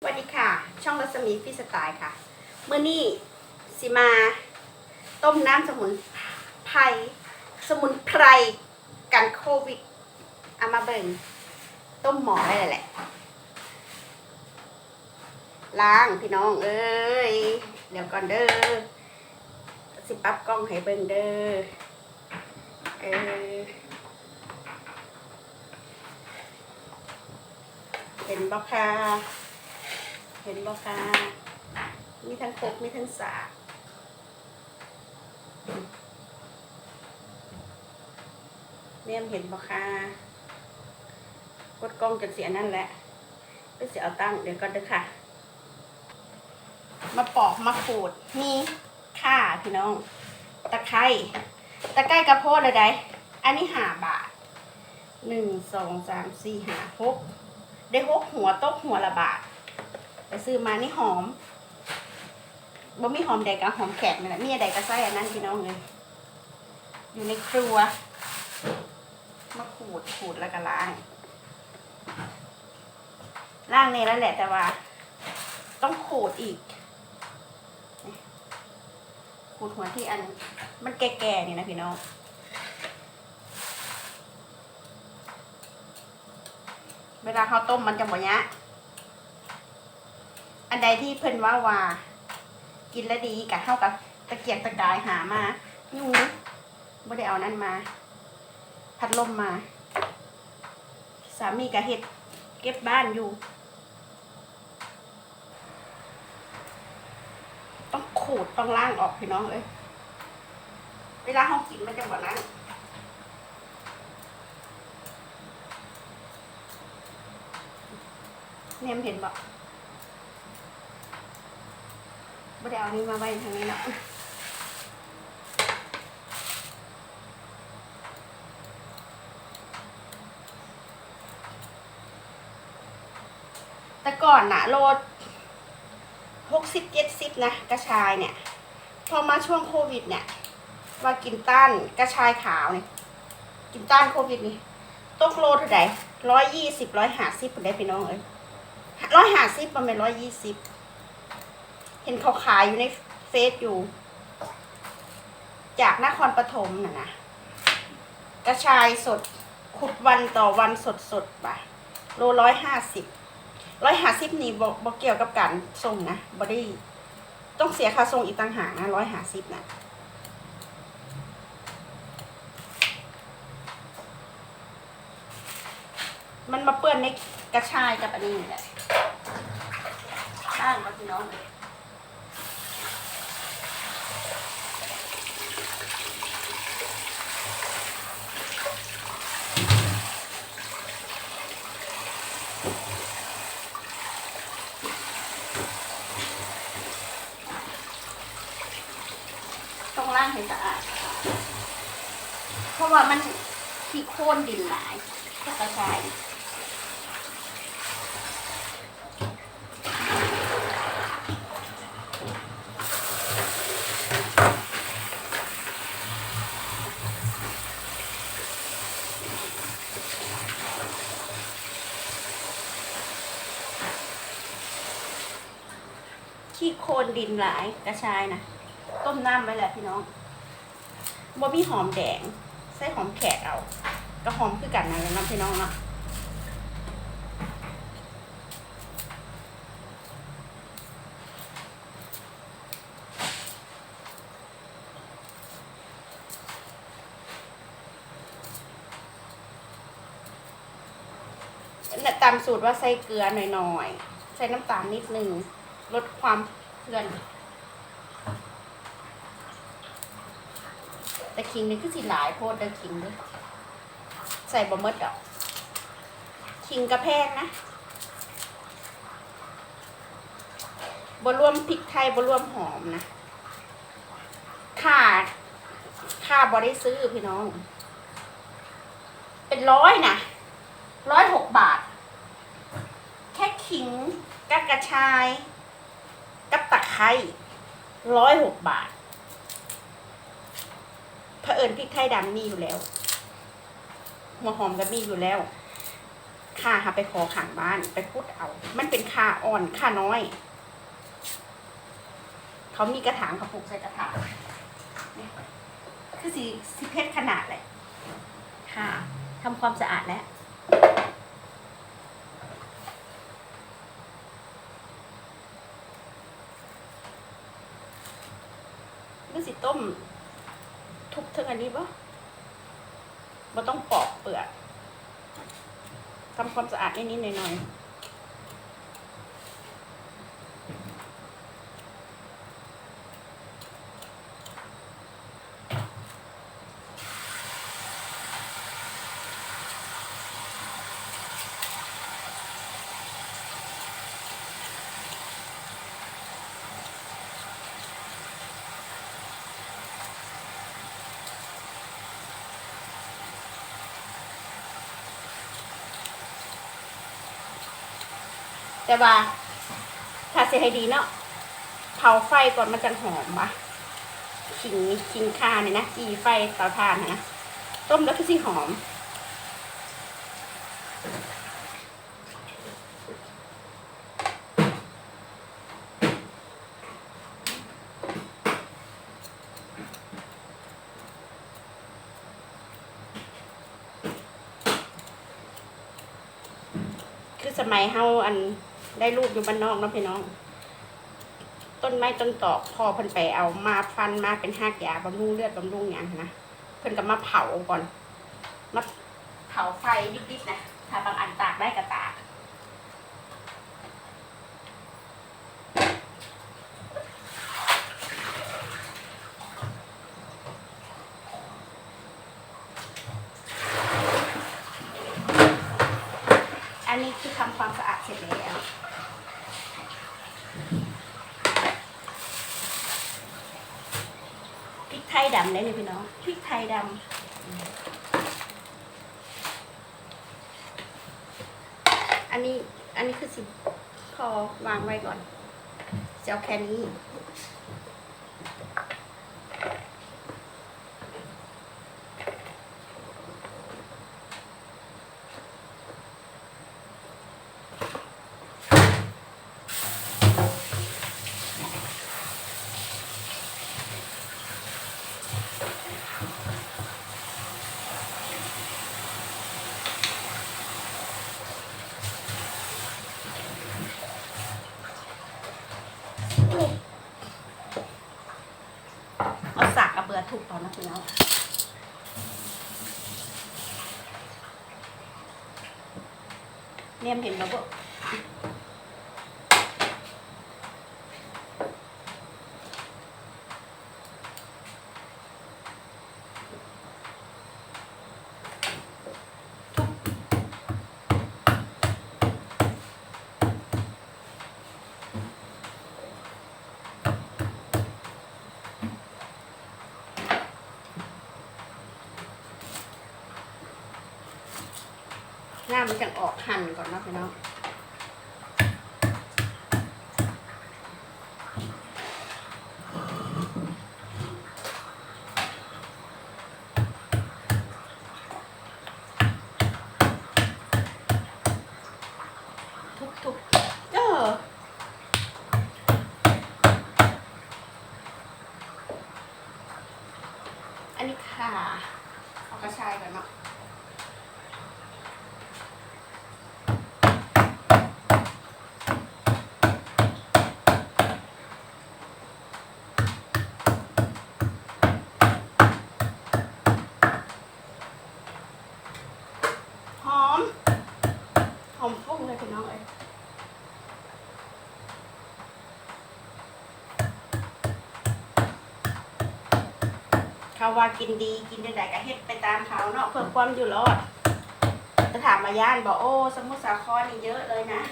สวัสดีค่ะ ช่องรัศมีฟิสไตล์ค่ะเมื่อนี้สิมาต้มน้ำสมุนไพรสมุนไพรกันโควิดเอามาเบิ่งต้มหมอได้เลยแหละ ล้างพี่น้องเอ้ยเดี๋ยวก่อนเด้อสิปรับกล้องให้เบิ่งเด้อเออเห็นบ่ค่ะ ห็นบ่คะมีทั้งคกมีทั้งสากเมี่ยมเห็นบ่คะกดกล้องจนเสียนั่นแหละไปเสียเอาตั้งเดี๋ยวก่อนเด้อค่ะ มาปอกมาขูดมีข่าพี่น้อง ตะไคร้ตะไคร้กระโพดเลยได้อันนี้ห้าบาทหนึ่งสองสามสี่ห้าหกได้หกหัวตกหัวละบาท ไปซื้อมานี่หอมบ่มีหอมแดงกับหอมแขกนี่แหละมีอะไรก็ใส่อันนั้นพี่น้องเลยอยู่ในครัวมาขูดขูดแล้วก็ล้างล้างนี่แล้วแหละแต่ว่า ต้องขูดอีกขูดหัวที่อันมันแก่ๆนี่นะพี่น้องเวลาเขาต้มมันจะบ่ยะ อันใดที่เพิ่นว่าว่ากินแล้วดีกะเข้ากับตะเกียกตะกายหามายูไม่ได้เอานั่นมา พัดลมมา สามีกะเฮ็ดเก็บบ้านอยู่ ต้องขูดต้องล่างออกพี่น้องเอ้ยเวลาเขากินมันจะบ่นั้นเนี่ยเห็นบ่ไม่ได้เอานี่มาไว้ทางนี้เนาะแต่ก่อนนะโลดหกสิบเจ็ดสิบนะ กระชายเนี่ย พอมาช่วงโควิดเนี่ย ว่ากินต้านกระชายขาวเนี่ยกินต้านโควิดนี่ตกโลเท่าไหร่ร้อยยี่สิบร้อยห้าสิบได้พี่น้องเอ้ยร้อยห้าสิบประมาณร้อยยี่สิบ ห็นเขาขายอยู่ในเฟซอยู่ จากนครปฐมน่ะนะกระชายสดขุดวันต่อวันสดสดปะโลร้อยห้าสิบร้อยห้าสิบนี่บอกบอกเกี่ยวกับการส่งนะบอดี้ต้องเสียค่าส่งอีกต่างหากนะร้อยห้าสิบนะมันมาเปื้อนในกระชายกับอันนี้นี่แหละบ้างกับพี่น้องเลย ต้องล้าง ให้สะอาดเพราะว่ามันขี้โคลนดินหลายก็กระชายขี้โคลนดินหลายกระชายนะต้มน้ำไว้แหละพี่น้อง บ่มีหอมแดง ใส่หอมแขกเอาก็หอมคือกันนะน้องพี่น้องเนาะและตามสูตรว่าใส่เกลือหน่อยๆ ใส่น้ำตาลนิดนึง ลดความเพื่อน แต่คิงนี่คือสิหลายโพดเด้อคิงเด้อใส่บะมดดอกคิงกระแพงนะบรวมพริกไทยบรวมหอมนะค่าค่าบอได้ซื้อพี่น้อง เป็นร้อยนะร้อยหกบาท แค่ขิงกับกระชาย กับตะไคร้ร้อยหกบาท ผอิญพริกไทยดำมีอยู่แล้ว หัวหอมก็มีอยู่แล้วค่าหาไปขอขังบ้านไปพูดเอา มันเป็นค่าอ่อนค่าน้อย เขามีกระถางเขาปลูกใส่กระถางเนี่ยคือสีสีเพชรขนาดเลยค่ะทำความสะอาดแล้วนี่สิต้มทุบถึง อันนี้ปะเราต้องปอกเปลือกทำความสะอาดนิดๆหน่อยๆ แต่ว่าถ้าเสียให้ดีเนาะเผาไฟก่อนมันจะหอมวะขิงขิงข่าเนี่ยนะจีไฟเตาถ่านนะนะต้มแล้วก็สิหอมคือสมัยเฮาอัน ได้ลูกอยู่บ้านนอกเนาะพี่น้อง ต้นไม้ต้นตอกพอเพิ่นไปเอามาฟันมาเป็นห้ากยาบำรุงเลือดบำรุงหยังนนะเพิ่นก็มาเผาก่อนมาเผาไฟดิบๆนะถ้าบางอันตากได้ก็ตากอันนี้คือทำความสะอาดเสร็จแล้ว พริกไท ยดำได้เลยพี่น้องพริกไทยดำอันนี้อันนี้คือสิพอวางไว้ก่อนจะเอาแค่นี้ เอาสากกระเบือ ถูกตอนนะพี่น้วเนี่ยมเห็นแล้วบ่หน้ามันจะออ กหั่นก่อนนะพี่น้องทุบๆเออ อันนี้ค่ะเอากระชายก่อนเนาะ หอม หอมฟุ้งเลยพี่น้องเอ้ย เขาว่ากินดีกินได้ไดก็เฮ็ดไปตามเขาเนาะเพื่อความอยู่รอดจะถามมาย่านบอกโอ้สมุทรสาครนี่เยอะเลยนะ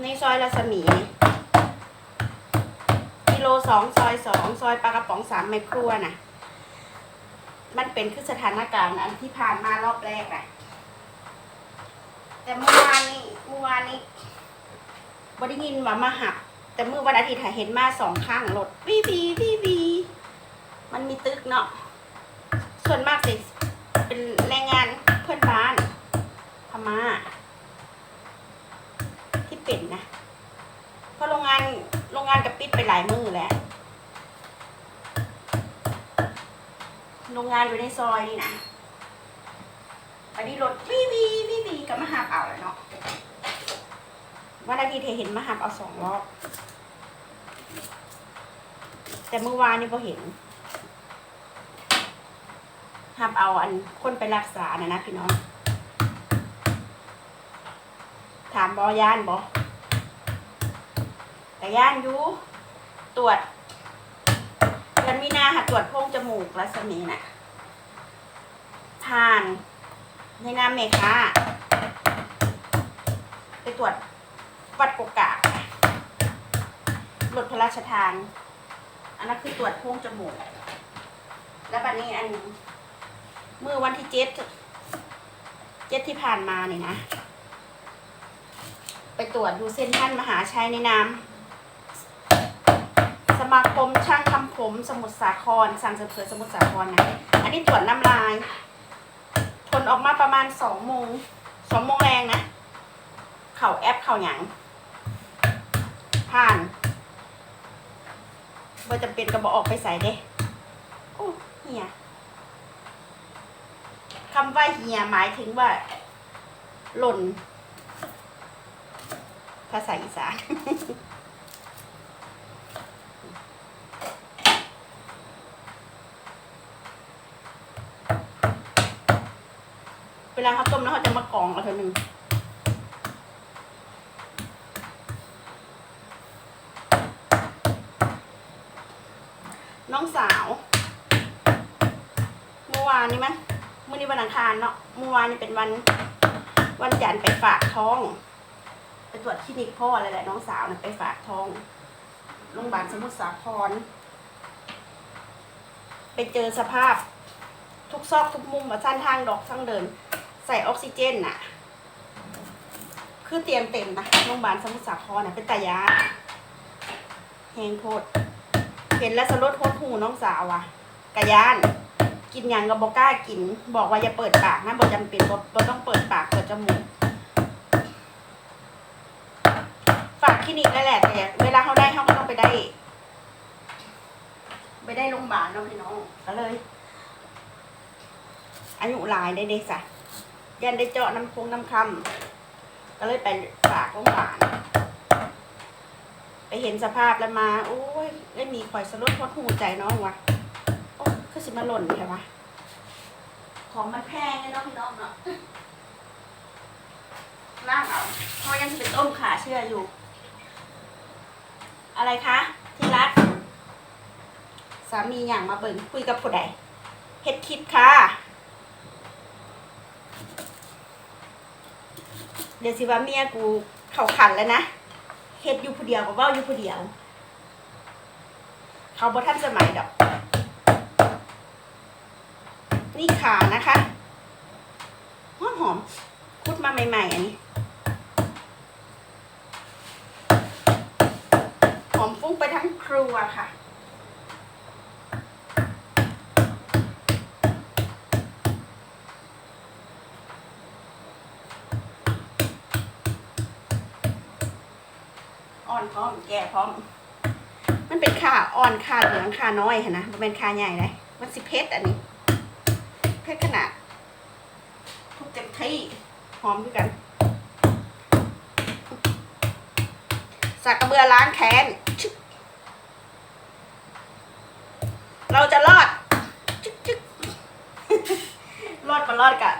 ในซอยรัศมีกิโลสองซอยสองซอยปลากระป๋องสามแม่ครัวน่ะ มันเป็นคือสถานการณ์อันที่ผ่านมารอบแรกนะแต่เมื่อวานนี้เมื่อวานนี้บได้ยินว่ามาหัก แต่เมื่อวันอาทิตย์เห็นมาสองข้างรถวีวีวีวี มันมีตึกเนาะส่วนมากสิเป็นแรงงานเพื่อนบ้านพม่าที่เป็นนะเพราะโรงงานโรงงานกับปิดไปหลายมือแล้วโรงงานอยู่ในซอยนี่นะอันนี้รถวีวีวีวีกับมาหาเอาแล้วเนาะวันอาทิตย์เห็นมาหาเอาสองรอบแต่เมื่อวานนี่พอเห็น หาบเอาอันคนไปรักษานะนะพี่น้อง ถามบอย่านบอแต่ย่านยูตรวจเดือนมีนาค่ะตรวจโพรงจมูกรัศมีน่ะผ่านในนามเมค้าไปตรวจวัดกกากรถพระราชทาน อันนั้นคือตรวจโพรงจมูก แล้วบัดนี้อัน เมื่อวันที่เจ็ดเจ็ดที่ผ่านมาเนี่ยนะ ไปตรวจดูเส้นท่านมหาชัยในนามสมาคมช่างทำผมสมุทรสาครสั่งเสริมเผื่อสมุทรสาครนะอันนี้ตรวจน้ำลายผลออกมาประมาณสองโมงสองโมงแรงนะ เข่าแอปเข่าหยังผ่านบ่จำเป็นก็บอกออกไปใส่เด้โอ้เหีย คำว่าเหียหมายถึงว่า หล่น ภาษาอีสานเวลาเขาต้มแล้วเขาจะมากรองเอาเท่านึงน้องสาว เมื่อวานนี้มั้ยเมื่อนี้ วันอังคารเนาะเมื่อวานนี้เป็นวันวันจันทร์ไปฝากท้องไปตรวจคลินิกพ่ออะไรแหละน้องสาวนะไปฝากท้องโรงพยาบาลสมุทรสาคร ไปเจอสภาพ ทุกซอกทุกมุมว่าสั้นทางดอกทั้งเดิน ใส่ออกซิเจนน่ะ คือเตรียมเต็มนะโรงพยาบาลสมุทรสาครน่ะเป็นตายาแหงโพดเห็นแล้วสลดโทษหูน้องสาวอะกะยาน กินหยังก็บอกล้ากิน บอกว่าอย่าเปิดปากนะบอกจำเป็นบอกต้องเปิดปากเปิดจมูกฝากคลินิกนั่นแหละแต่เวลาเขาได้เขาก็ต้องไปได้ ไปได้โรงพยาบาลเนาะพี่น้องก็เลย อายุหลายได้เด็กสะยันได้เจาะน้ำคงน้ำคำก็เลยไปฝากโรงพยาบาลไปเห็นสภาพแล้วมา โอ้ยได้มีข่อยสลดพดหูใจน้องวะ คือสิมาหล่นใช่ปะของมันแพงเลยเนาะพี่น้องเนาะล่างเอาเพราะยังสิเป็นต้มขาเชื่ออยู่ อะไรคะ ที่รักสามีอย่างมาเบิ่งคุยกับผู้ใดเฮ็ดคลิปค่ะ เดี๋ยวสิว่าเมียกูเข่าขันแล้วนะเฮ็ดอยู่ผู้เดียวก็เว้าอยู่ผู้เดียว เขาบ่ทันสมัยดอก นี่ขานะคะหอมหอมคุดมาใหม่ๆอันนี้หอมฟุ้งไปทั้งครัวค่ะอ่อนพร้อมแก่พร้อม มันเป็นข่าอ่อนข่าเหลืองข่าน้อยค่ะนะมันเป็นข่าใหญ่เลยมันสิเพชรอันนี้ เพชรขนาด ทุกเต็มที่หอมด้วยกัน สักกระเบือล้างแค้น เราจะรอดรอดมารอดกัน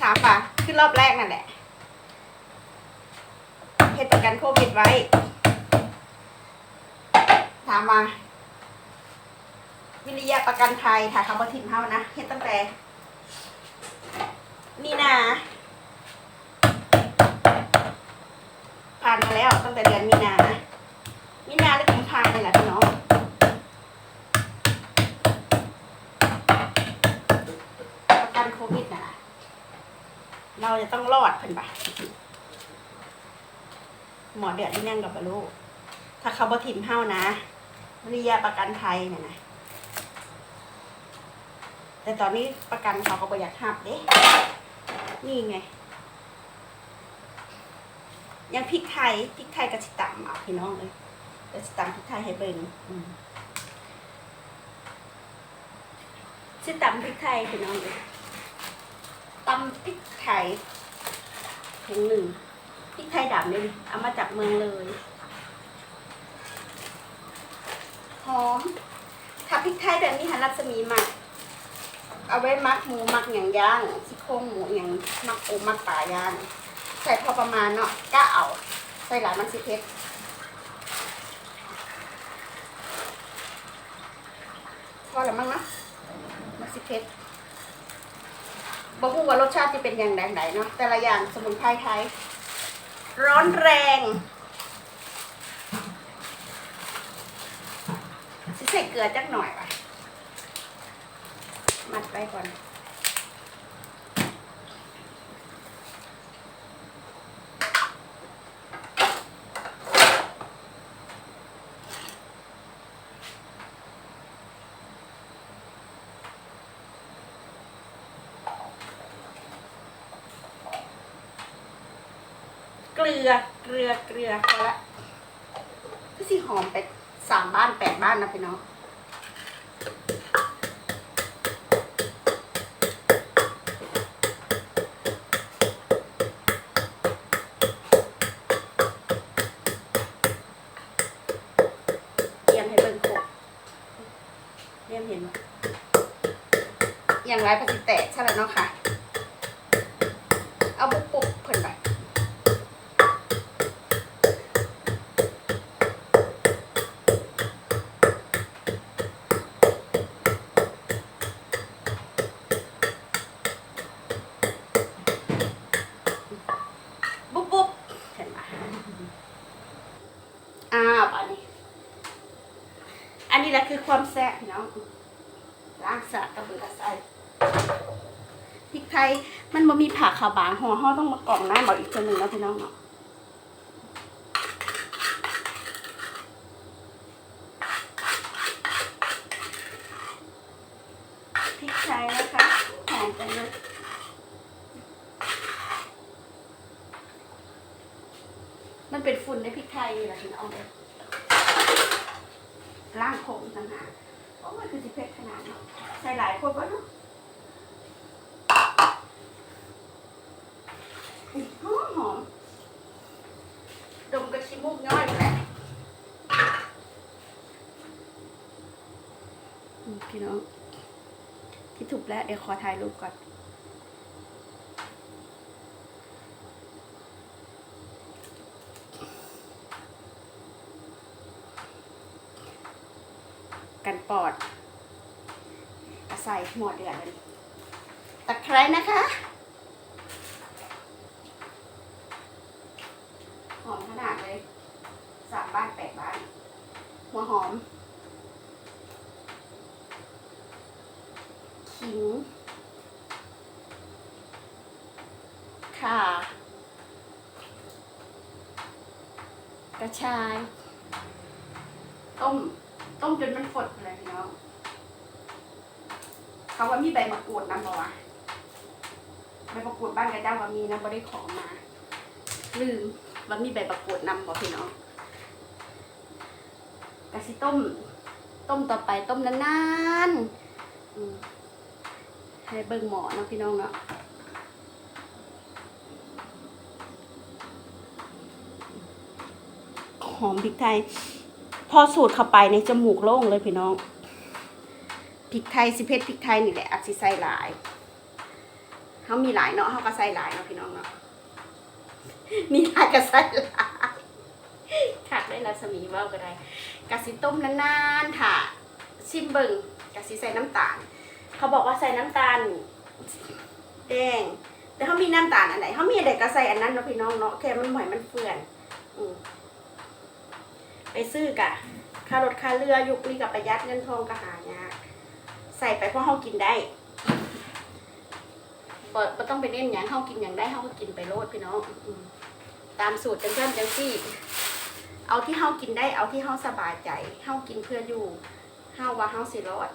ถามป่ะขึ้นรอบแรกนั่นแหละเหตุประกันโควิดไว้ ถามมา วิริยะประกันภัยค่ะคำว่าทิมเฮานะเฮ็ดตั้งแต่มีนาผ่านมาแล้วตั้งแต่เดือนมีนามีนาหรือกุมภาเนี่ยแหละพี่น้องประกันโควิดนะเราจะต้องรอดเพิ่นปะหมอเดือดที่นั่งกับบลูกถ้าเขาบ่ถิ่มเฮานะวิริยะประกันภัยเนี่ยนะ แต่ตอนนี้ประกันเขาก็บ่อยากหับเด้นี่ไง ยังพริกไทยพริกไทยกับชิตำอะพี่น้องเลยเดี๋ยวชิตำพริกไทยให้เบิ่งชิตำพริกไทยพี่น้องเลยตำพริกไทยถุงหนึ่งพริกไทยดำเนี่ยเอามาจากเมืองเลยหอมถ้าพริกไทยแบบนี้หันรัศมีมาก เอาไว้มักหมูมักอย่างย่างซี่โครงหมูอย่างมักโอมักปลาย่าง ใส่พอประมาณเนาะก็เอา ใส่หลายมันสิเผ็ดพอแล้วมั้งนะมันสิเผ็ดบอกว่ารสชาติจะเป็นอย่างไรไหนเนาะแต่ละอย่างสมุนไพรไทย ร้อนแรงสิใส่เกลือจักหน่อยว่ะ มัดไปก่อน เกลือ เกลือ เกลือพอละก็สิหอมไปสามบ้านแปดบ้านนะพี่น้อง เยี่ยมให้เบิ่งโคกเยี่ยมเห็นไหม อย่างไรปฏิแตะใช่แล้วเนาะค่ะ เอาบุกปุกเพิ่นไปบุบบุบเห็นไหมอ้าวอันนี้ อันนี้แหละคือความแซ่บพี่น้องล้างสะกระเบือใส่พริกไทย มันบ่มีผักขาวบางห่อห่อต้องมากรองน้ำบออีกตัวหนึ่งแล้วพี่น้องเนาะพริกไทยนะคะหอมจังเลยมันเป็นฝุ่นในพริกไทยนี่แหละพี่น้องเลย ล่างผมต่างหากโอ้ยคือสิเผ็ดขนาดนี้ใส่หลายคนวะเนาะอื้อหอมหอมดมกระชิมูกย่อยแหละอืมพี่น้อง ที่ถูก แล้วเดี๋ยวขอถ่ายรูปก่อน กันปอดเอาใส่หมดเดือดเลยตะไคร้นะคะหอมขนาดเลยสามบ้านแปดบ้านหัวหอม ขิง ข่า กระชาย ต้ม ต้มจนมันฝดเลยพี่น้องเขาว่ามีใบมะกรูดนำบ่วะใบมะกรูดบ้านกระเจ้าว่ามีนะบ่ได้ขอมา ลืมว่ามีใบมะกรูดนำบ่พี่น้องกะสิต้ม ต้มต่อไปต้มนานๆอืม ให้เบิ่งหมอเนาะพี่น้องเนาะหอมพริกไทย พอสูดเข้าไปในจมูกโล่งเลยพี่น้องพริกไทยสิเพชรพริกไทยนี่แหละอาจสิใส่หลายเขามีหลายเนาะเขาก็ใส่หลายเนาะพี่น้องเนาะมีหลายก็ใส่หลายขักได้รัศมีเว่าก็ได้กะสิต้มนานๆค่ะชิมเบิงกะสิใส่น้ำตาล เขาบอกว่าใส่น้ำตาลแดง แต่เขามีน้ำตาลอันไหนเขามีอะไรก็ใส่อันนั้นเนาะพี่น้องเนาะแค่มันหมอยมันเฟื่อนอไปซื้อกะค่ารถค่าเรือยุคนี้กับประหยัดเงินทองก็หายากใส่ไปเพราะเฮากินได้บ่บ่ต้องไปเน้นหยังเฮากินหยังได้เฮาก็กินไปโลดพี่น้องตามสูตรจังเพื่อนจังซี่ เอาที่เฮากินได้เอาที่เฮาสบายใจเฮากินเพื่ออยู่เฮาว่าเฮาสิรอด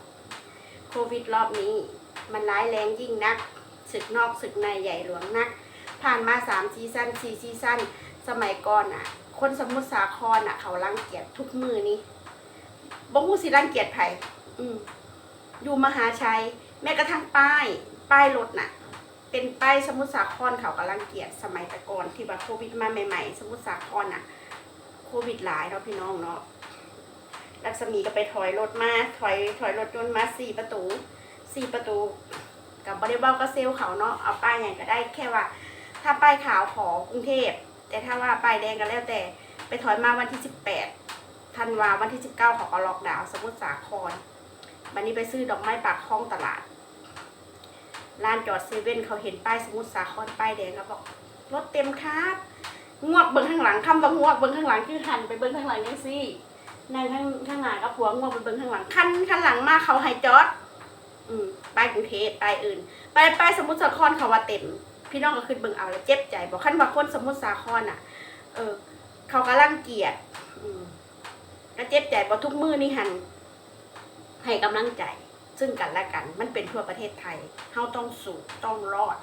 โควิดรอบนี้ มันร้ายแรงยิ่งนักศึกนอกศึกในใหญ่หลวงนัก ผ่านมาสามซีซั่นสี่ซีซั่นสมัยก่อนอะ คนสมุทรสาครอะ เขารังเกียจทุกมือนี้บ่ฮู้สิรังเกียจไผอืมอยู่มหาชัย แม้กระทั่งป้าย ป้ายรถน่ะ เป็นป้ายสมุทรสาครเขาก็รังเกียจสมัยต่ก่อนที่ว่าโควิดมาใหม่ ๆ สมุทรสาครน่ะ โควิดหลายเนาะพี่น้องเนาะ รักษมีก็ไปถอยรถมาถอยถอยรถยนต์มาสี่ประตูสี่ประตูกับบริบาลก็เซลเขาเนาะเอาป้ายไหนก็ได้แค่ว่า ถ้าป้ายขาวขอกรุงเทพ แต่ถ้าว่าป้ายแดงก็แล้วแต่ไปถอยมาวันที่สิบแปดธันวาวันที่สิบเก้าเขาก็ล็อกดาวน์สมุทรสาครวันนี้ไปซื้อดอกไม้ปากคลองตลาดร้านจอดเซเว่นเขาเห็นป้ายสมุทรสาครป้ายแดงก็บอกรถเต็มครับงวกเบิ้งข้างหลังคำว่างวกเบิ้งข้างหลังคือหันไปเบิ้งข้างหลังนี่สิ นางข้างข้างหน้าก็ผัวงวกไปเบิ้งข้างหลังคันข้างหลังมาเขาให้จอด อืมป้ายกรุงเทพไปอื่น ไปไปสมุทรสาครเขาว่าเต็ม พี่น้องก็ขึ้นเบิ่งเอาแล้วเจ็บใจบอกขั้นว่าคนสมุทรสาครอะ เออ เขากำลังเกียด อืมก็เจ็บใจบอกทุกมือนี่หันให้กำลังใจซึ่งกันและกัน มันเป็นทั่วประเทศไทยเฮาต้องสู้ต้องรอด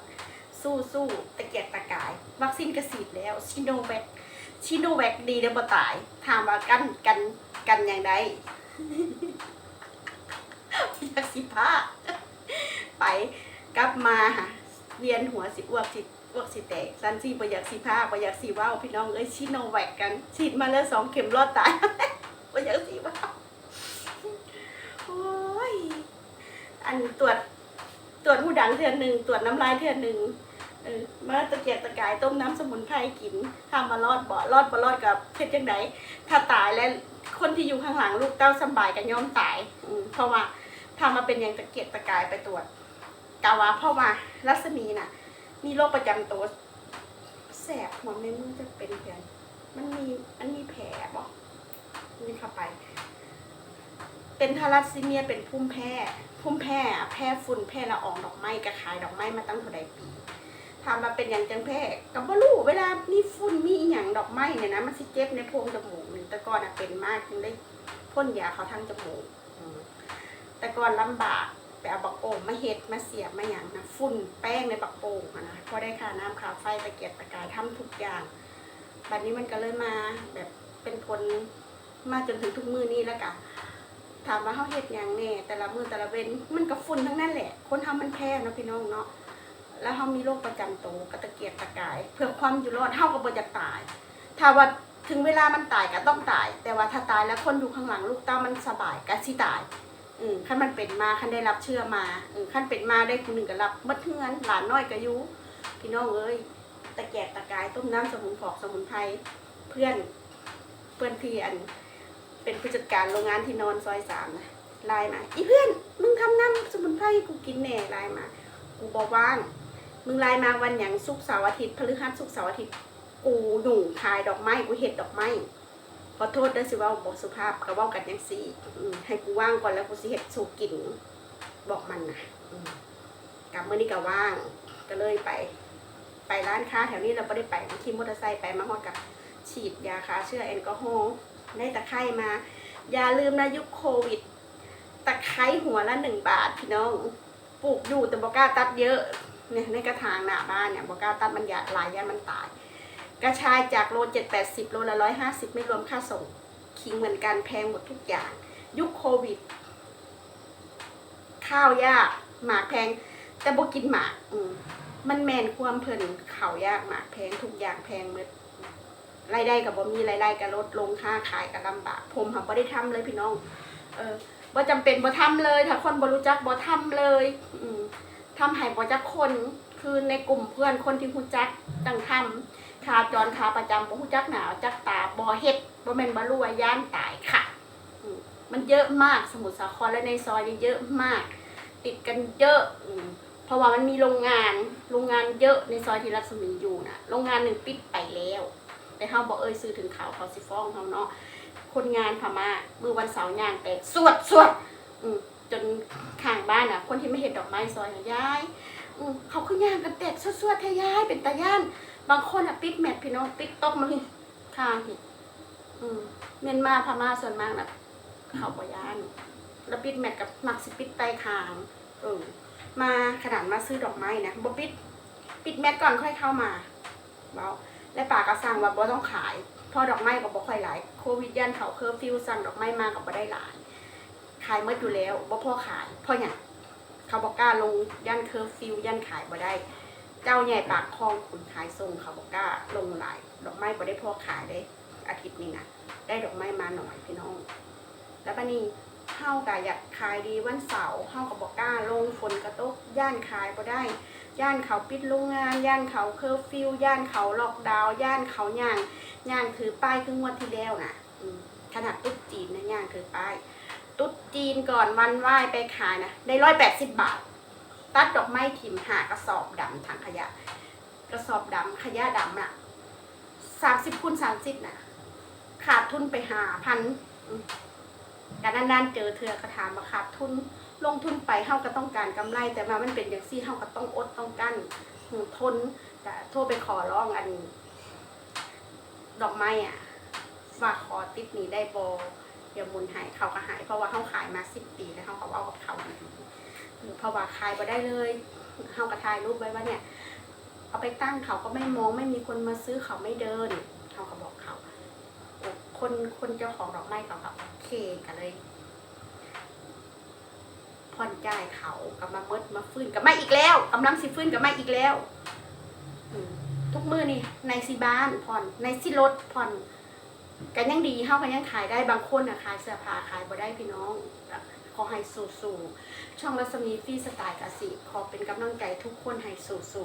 สู้สู้ตะเกียกตะกาย วัคซีนกระสีดแล้วชิโนแวค ชิโนแวคดีเดี๋ยวบ่ตาย ถามว่ากันกันกันอย่างไรอยากสิพาไปกลับมาค่ะเวียนหัวสิอ้วกสิอ้วกสิแตกซันซี่บ่อยากสิพากบ่อยากสิว้าพี่น้องเอ้ยชิโนแวคกันฉีดมาแล้วสองเข็มรอดตายบ่อยากสิว้าโอ้ยอันตรวจตรวจหูดังเทือนหนึ่งตรวจน้ำลายเทือนหนึ่ง เออมาตะเกียกตะกายต้มน้ำสมุนไพรกินถ้ามารอดบ่รอดบ่รอดกับเพชรจังไดถ้าตายแล้วคนที่อยู่ข้างหลังลูกเต้าสบายกันย่อมตายอืมเพราะว่าถ้ามาเป็นอย่างตะเกียกตะกายไปตรวจกาวาเพราะว่ารัศมีน่ะ มีโรคประจำตัวแสบหัวในมือจะเป็นเพียนมันมีมันมีแผลบอกนี่เข้าไป เป็นทารัสซีเมียเป็นพุ่มแพ้พุ่มแพ้อะแพ้ฝุ่นแพ้ละอองดอกไม้กระขายดอกไม้มาตั้งเท่ใดปี ถามาเป็นอย่างจังแพ้กับบ่รู้เวลามีฝุ่นมีอหย่างดอกไม้เนี่ยนะมันสิเจ็บในโพรงจมูกนี่แต่ก่อนอะเป็นมากจึงได้พ่นยาเขาทางจมูกอืมแต่ก่อนลำบากไปเอาบักโป่งมาเฮ็ดมาเสียบมาอย่างนะฝุ่นแป้งในบักโป่งอะนะพอได้ค่าน้ำค่าไฟตะเกียบตะกายทำทุกอย่างบัดนี้มันก็เลยมาแบบเป็นผลมาจนถึงทุกมือนี้แล้วกะถามว่าเฮาเฮ็ดหยังแน่แต่ละมือแต่ละเว้นมันก็ฝุ่นทั้งนั้นแหละ คนทำมันแพ้เนาะพี่น้องเนาะ แล้วเฮามีโรคประจำตัวก็ตะเกียบตะกาย เพื่อความอยู่รอดเฮาก็บ่อยากตาย ถ้าว่าถึงเวลามันตายก็ต้องตาย แต่ว่าถ้าตายแล้วคนอยู่ข้างหลังลูกเต้ามันสบายก็สิตายอืมขั้นมันเป็นมาขั้นได้รับเชื่อมาอืมขั้นเป็นมาได้คนหนึ่งก็รับมัดเทือนหลานน้อยก็ยุพี่น้องเอ้ยตะแกกตะกายต้มน้ำสมุนผอกสมุนไพรเพื่อนเพื่อนพี่อัน เป็นผู้จัดการโรงงานที่นอนซอยสามนะไลน์มาอีเพื่อนมึงทำน้ำสมุนไพรให้กูกินแน่ไลน์มา กูบอกว่าง มึงไลน์มาวันอย่างศุกเสาร์อาทิตย์พฤหัสศุกเสาร์อาทิตย์กูหนุ่งขายดอกไม้กูเห็ดดอกไม้ขอโทษด้วยสิว่าบอกสุภาพก็เว่ากันยังสี่ให้กูว่างก่อนแล้วกูสิเฮ็ดสูกินบอกมันนะกลับเมื่อนี้ก็ว่าง ก็เลยไป ไปร้านค้าแถวนี้เราไม่ได้ไปขี่มอเตอร์ไซค์ไปมาฮอดกับฉีดยาฆ่าเชื้อแอลกอฮอล์ได้ตะไคร่มา อย่าลืมนะยุคโควิด ตะไคร้หัวละหนึ่งบาทพี่น้อง ปลูกอยู่แต่บอกล้าตัดเยอะ เนี่ยในกระถางหน้าบ้านเนี่ยบอกล้าตัดมันยาลายยันมันตาย กระชายจากโลเจ็ดแปดสิบโลละร้อยห้าสิบไม่รวมค่าส่งคิงเหมือนกันแพงหมดทุกอย่าง ยุคโควิด ข้าวยากหมากแพง แต่บ่กินหมากอืมมันแมนความเพลินข้าวยากหมากแพงทุกอย่างแพงหมดรายได้กับบ่มีรายได้ก็ลดลงค่าขายก็ลำบากผมค่ะบ่ได้ทำเลยพี่น้อง เออบ่จำเป็นบ่ทำเลย ถ้าคนบ่รู้จักบ่ทำเลย อืม ทำให้บ่จักคนคือในกลุ่มเพื่อนคนที่รู้จักตั้งทำขาจรขาประจำบ่ฮู้จักหนาวจักตาบ่เฮ็ดบ่แม่นบ่รว่าย่านตายค่ะมันเยอะมากสมุทรสาครและในซอยเยอะมาก ติดกันเยอะอืเพราะว่ามันมีโรงงานโรงงานเยอะในซอยที่รัศมีอยู่น่ะโรงงานหนึ่งปิดไปแล้ว แต่เฮาบ่เอ่ยซื้อถึงข่าวเขาสิฟ้องเฮาเนาะคนงานพม่ามือวันเสาร์ย่างแตกสวดสวดอืม จนข้างบ้านน่ะ คนที่ไม่เห็นดอกไม้ซอยน่ะยายเขาคือย่างกันแตกสวๆแท้ยายเป็นตาย่าน บางคนอะปิดแมทพี่น้องติ๊กตอกมาพี่ทางพี่เมียนมาพม่าส่วนมากนะเขาบอยานแล้วปิดแมทกับมักสิปิดไตคางเออมาขนาดมาซื้อดอกไม้นะบ่ปิดปิดแมทก่อนค่อยเข้ามาเบาและป่าก็สั่งว่าบ่ต้องขาย พอดอกไม้ก็บ่ค่อยหลายโควิดยันเขาเคอร์ฟิวสั่งดอกไม้มาก็บ่ได้หลาย ขายหมดอยู่แล้วบ่พอขายเพราะหยังเขาบอกกล้าลงยันเคอร์ฟิวยันขายบ่ได้ เจ้าใหญ่ปากคลองขุนขายส่งเขาบอกกล้าลงหลาย ดอกไม้บ่ได้พอขายได้ อาทิตย์นี้นะได้ดอกไม้มาหน่อยพี่น้อง แล้วบัดนี้เฮาก็อยากขายดีวันเสาร์เฮาก็บอกกล้าลงฝนกระตกย่านขายบ่ได้ ย่านเขาปิดโรงงาน ย่านเขาเคอร์ฟิวย่านเขาล็อกดาวน์ย่านเขาย่างย่างถือป้ายครึ่งวันที่แล้วน่ะขนาดตุ๊ดจีนนะย่างถือป้าย ตุ๊ดจีนก่อนวันไหว้ไปขายนะได้ร้อยแปดสิบบาท ตัดดอกไม้ถิ่มหากระสอบดำถังขยะ กระสอบดำขยะดำน่ะสามสิบคูณสามสิบน่ะ ขาดทุนไปหาพันการนานๆเจอเธอกระถามมาขาดทุนลงทุนไปเฮาก็ต้องการกำไร แต่มามันเป็นอย่างซี่เฮาก็ต้องอดต้องกั้นทนแต่โทรไปขอร้องอัน ดอกไม้อะฝากขอติดหนี้ได้บอ เดี๋ยวมุนหายเขาก็หายเพราะว่าเขาขายมาสิบปีแล้วเขาก็เอากับเขาหรือเพราะว่าขายมาได้เลยเขาก็ถ่ายรูปไว้ว่าเนี่ย เอาไปตั้งเขาก็ไม่มองไม่มีคนมาซื้อเขาไม่เดินเขาก็บอกเขาคนคนเจ้าของดอกไม้เขาก็โอเคกันเลยผ่อนจ่ายเขากำมาเมดมาฟื้นกับไม่อีกแล้วกำลังสิฟื้นกับไม่อีกแล้วทุกมือนี่ในซีบ้านผ่อนในซีรถผ่อน กันยังดีเฮากันยังขายได้บางคนอะขายเสื้อผ้าขายบ่ได้พี่น้องขอให้สูสูช่องรัศมีฟีสไตล์กสิขอเป็นกำลังใจทุกคนให้สูสู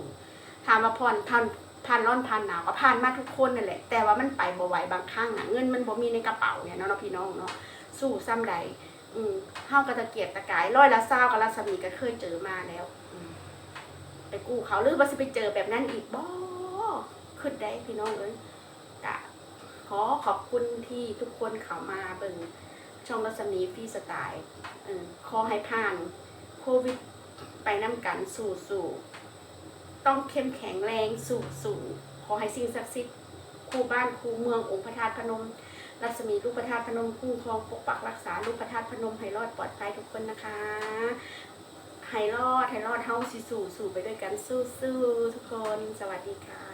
ถามว่าผ่อนผ่านผ่านร้อนผ่านหนาวก็ผ่านมาทุกคนนั่นแหละ แต่ว่ามันไปบ่ไหวบางครั้งอะเงินมันบ่มีในกระเป๋าเนี่ยเนาะพี่น้องเนาะสู้ซ้ำใดอืมเฮาก็ตะเกียบตะกายร้อยละเศร้ากับรัศมีก็เคยเจอมาแล้วอืมไปกู้เขาหรือว่าสิไปเจอแบบนั้นอีกบ่ขึ้นได้พี่น้องเอ้ย ขอขอบคุณที่ทุกคนเขามาเบิ่งช่องรัศมีฟรีสไตล์ขอให้ผ่านโควิดไปน้ำกันสู่สู่ต้องเข้มแข็งแรงสู่สู่ขอให้สิ่งศักดิ์สิทธิ์คู่บ้านคู่เมืององค์พระธาตุพนม รัศมีลูกพระธาตุพนมคุ้มครองปกปักรักษาลูกพระธาตุพนมให้รอดปลอดภัยทุกคนนะคะให้รอดให้รอดเฮาสิสู่สู่ไปด้วยกันสู้ๆทุกคน สวัสดีค่ะ